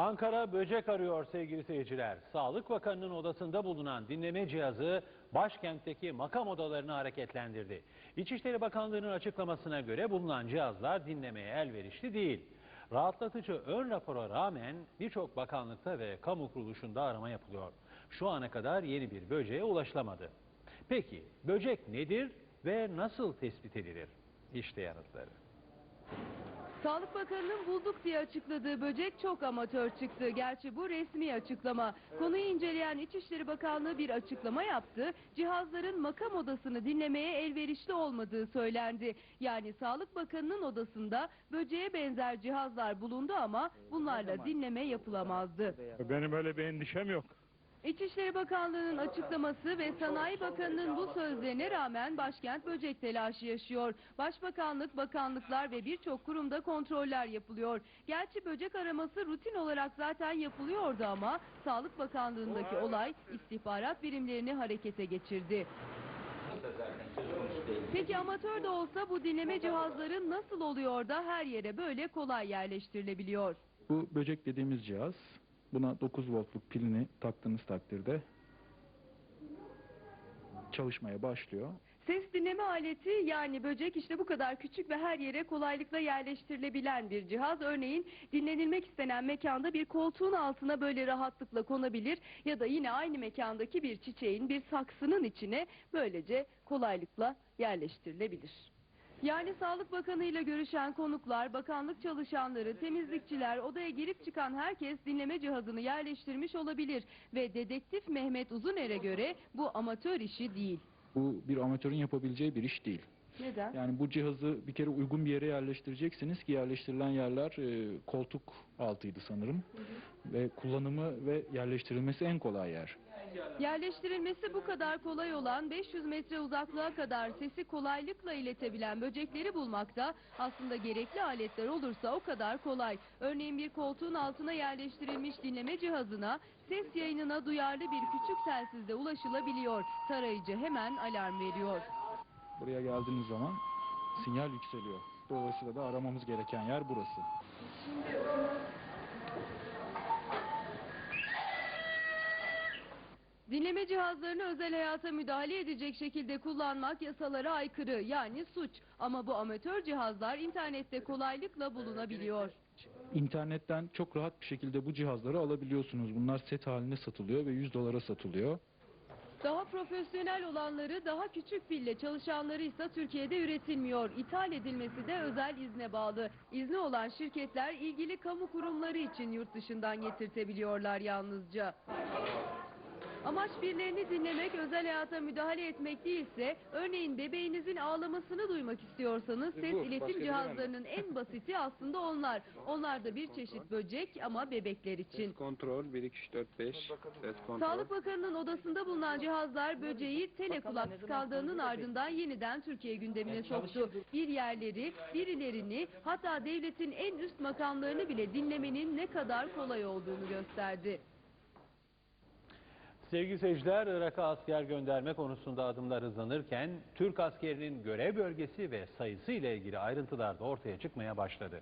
Ankara böcek arıyor sevgili seyirciler. Sağlık Bakanı'nın odasında bulunan dinleme cihazı başkentteki makam odalarını hareketlendirdi. İçişleri Bakanlığı'nın açıklamasına göre bulunan cihazlar dinlemeye elverişli değil. Rahatlatıcı ön rapora rağmen birçok bakanlıkta ve kamu kuruluşunda arama yapılıyor. Şu ana kadar yeni bir böceğe ulaşılamadı. Peki böcek nedir ve nasıl tespit edilir? İşte yanıtları. Sağlık Bakanı'nın bulduk diye açıkladığı böcek çok amatör çıktı. Gerçi bu resmi açıklama. Konuyu inceleyen İçişleri Bakanlığı bir açıklama yaptı. Cihazların makam odasını dinlemeye elverişli olmadığı söylendi. Yani Sağlık Bakanı'nın odasında böceğe benzer cihazlar bulundu ama bunlarla dinleme yapılamazdı. Benim öyle bir endişem yok. İçişleri Bakanlığı'nın açıklaması ve Sanayi Bakanı'nın bu sözlerine rağmen başkent böcek telaşı yaşıyor. Başbakanlık, bakanlıklar ve birçok kurumda kontroller yapılıyor. Gerçi böcek araması rutin olarak zaten yapılıyordu ama Sağlık Bakanlığı'ndaki olay istihbarat birimlerini harekete geçirdi. Peki amatör de olsa bu dinleme cihazları nasıl oluyor da her yere böyle kolay yerleştirilebiliyor? Bu böcek dediğimiz cihaz. Buna 9 voltluk pilini taktığınız takdirde çalışmaya başlıyor. Ses dinleme aleti yani böcek işte bu kadar küçük ve her yere kolaylıkla yerleştirilebilen bir cihaz. Örneğin dinlenilmek istenen mekanda bir koltuğun altına böyle rahatlıkla konabilir ya da yine aynı mekandaki bir çiçeğin bir saksının içine böylece kolaylıkla yerleştirilebilir. Yani Sağlık Bakanı ile görüşen konuklar, bakanlık çalışanları, temizlikçiler, odaya girip çıkan herkes dinleme cihazını yerleştirmiş olabilir. Ve dedektif Mehmet Uzuner'e göre bu amatör işi değil. Bu bir amatörün yapabileceği bir iş değil. Neden? Yani bu cihazı bir kere uygun bir yere yerleştireceksiniz ki yerleştirilen yerler e, koltuk altıydı sanırım. Ve kullanımı ve yerleştirilmesi en kolay yer. Yerleştirilmesi bu kadar kolay olan 500 metre uzaklığa kadar sesi kolaylıkla iletebilen böcekleri bulmakta aslında gerekli aletler olursa o kadar kolay. Örneğin bir koltuğun altına yerleştirilmiş dinleme cihazına ses yayınına duyarlı bir küçük telsizle ulaşılabiliyor. Tarayıcı hemen alarm veriyor. Buraya geldiğiniz zaman sinyal yükseliyor. Dolayısıyla da aramamız gereken yer burası. Dinleme cihazlarını özel hayata müdahale edecek şekilde kullanmak yasalara aykırı yani suç. Ama bu amatör cihazlar internette kolaylıkla bulunabiliyor. İnternetten çok rahat bir şekilde bu cihazları alabiliyorsunuz. Bunlar set halinde satılıyor ve 100 dolara satılıyor. Daha profesyonel olanları daha küçük pille çalışanları ise Türkiye'de üretilmiyor. İthal edilmesi de özel izne bağlı. İzni olan şirketler ilgili kamu kurumları için yurt dışından getirtebiliyorlar yalnızca. Amaç birilerini dinlemek, özel hayata müdahale etmek değilse, örneğin bebeğinizin ağlamasını duymak istiyorsanız ses iletim cihazlarının en basiti aslında onlar. Onlar da bir çeşit böcek ama bebekler için. Kontrol 1 2 3 4 5 Ses kontrol. Sağlık Bakanı'nın odasında bulunan cihazlar böceği telekulak skandalının ardından yeniden Türkiye gündemine soktu. Bir yerleri, birilerini hatta devletin en üst makamlarını bile dinlemenin ne kadar kolay olduğunu gösterdi. Sevgili seyirciler, Irak'a asker gönderme konusunda adımlar hızlanırken Türk askerinin görev bölgesi ve sayısı ile ilgili ayrıntılar da ortaya çıkmaya başladı.